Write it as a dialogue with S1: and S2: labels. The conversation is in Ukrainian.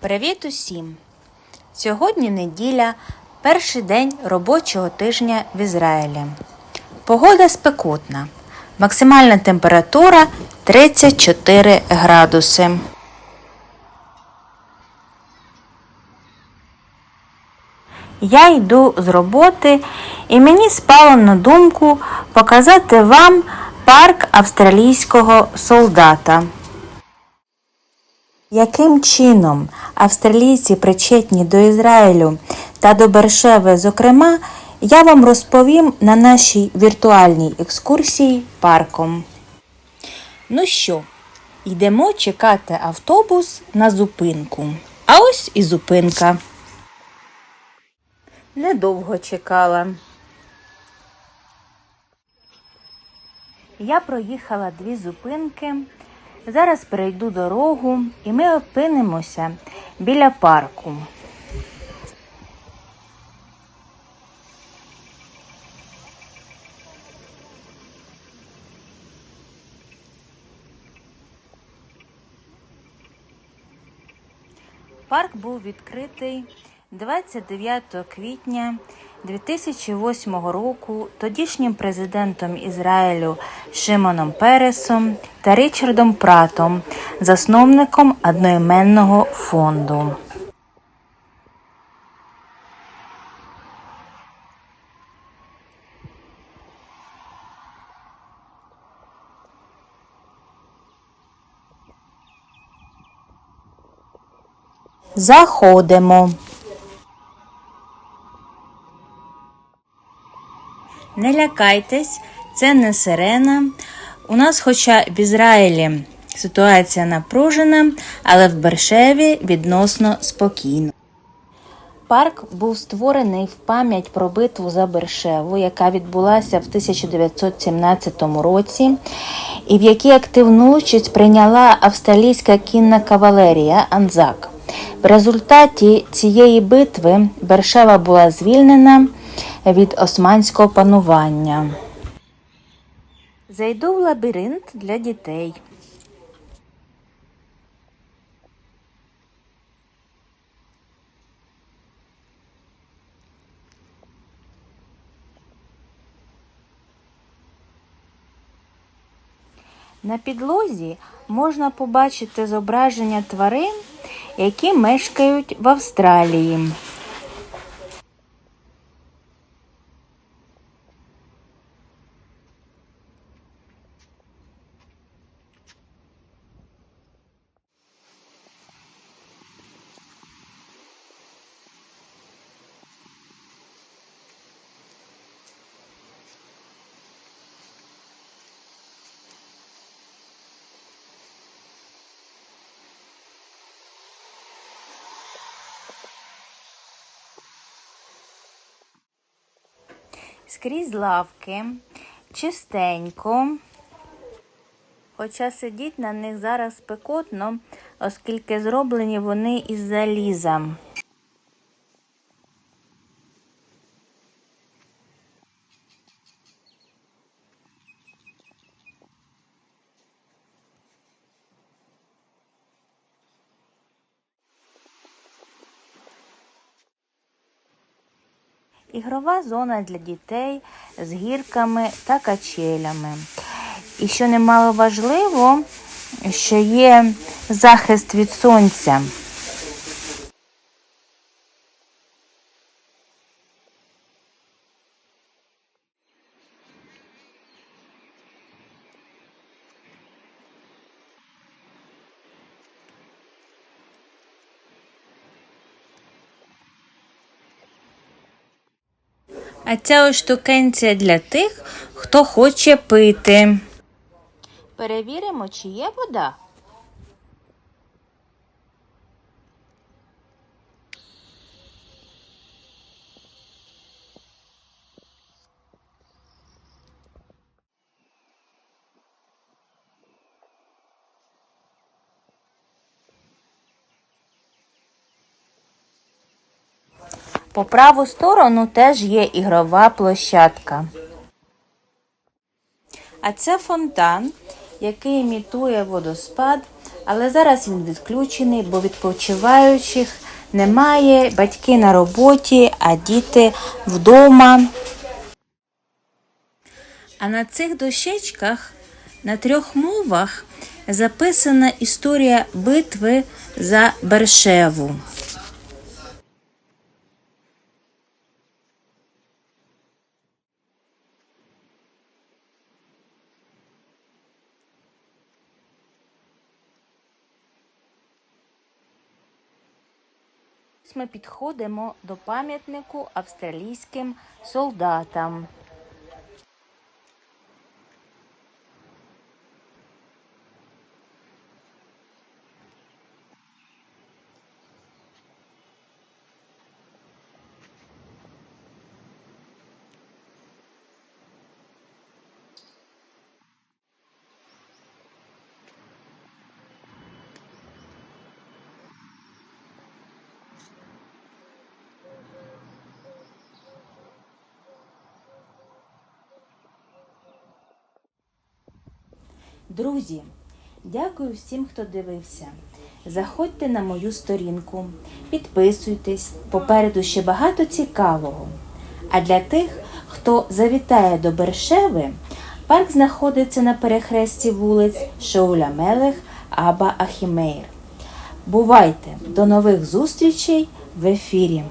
S1: Привіт усім! Сьогодні неділя, перший день робочого тижня в Ізраїлі. Погода спекотна. Максимальна температура 34 градуси. Я йду з роботи і мені спало на думку показати вам парк австралійського солдата. Яким чином австралійці причетні до Ізраїлю та до Бершеви, зокрема, я вам розповім на нашій віртуальній екскурсії парком. Ну що, йдемо чекати автобус на зупинку. А ось і зупинка. Недовго чекала. Я проїхала дві зупинки. Зараз перейду дорогу і ми опинимося біля парку. Парк був відкритий 29 квітня 2008 року тодішнім президентом Ізраїлю Шимоном Пересом та Річардом Пратом, засновником одноіменного фонду. Заходимо. Не лякайтесь, це не сирена. У нас, хоча в Ізраїлі ситуація напружена, але в Бершеві відносно спокійно. Парк був створений в пам'ять про битву за Бершеву, яка відбулася в 1917 році, і в якій активну участь прийняла австралійська кінна кавалерія Анзак. В результаті цієї битви Бершева була звільнена від османського панування. Зайду в лабіринт для дітей. На підлозі можна побачити зображення тварин, які мешкають в Австралії. Скрізь лавки, чистенько. Хоча сидіть на них зараз спекотно, оскільки зроблені вони із заліза. Ігрова зона для дітей з гірками та качелями. І що немало важливо, що є захист від сонця. А ця ось штукенція для тих, хто хоче пити. Перевіримо, чи є вода. По праву сторону теж є ігрова площадка. А це фонтан, який імітує водоспад, Але зараз він відключений, бо відпочиваючих немає, батьки на роботі, а діти вдома. А на цих дощечках на трьох мовах записана історія битви за Бершеву. Ми підходимо до пам'ятнику австралійським солдатам. Друзі, дякую всім, хто дивився. Заходьте на мою сторінку, підписуйтесь, попереду ще багато цікавого. А для тих, хто завітає до Бершеви, парк знаходиться на перехресті вулиць Шоуля Мелех Аба Ахімейр. Бувайте! До нових зустрічей в ефірі!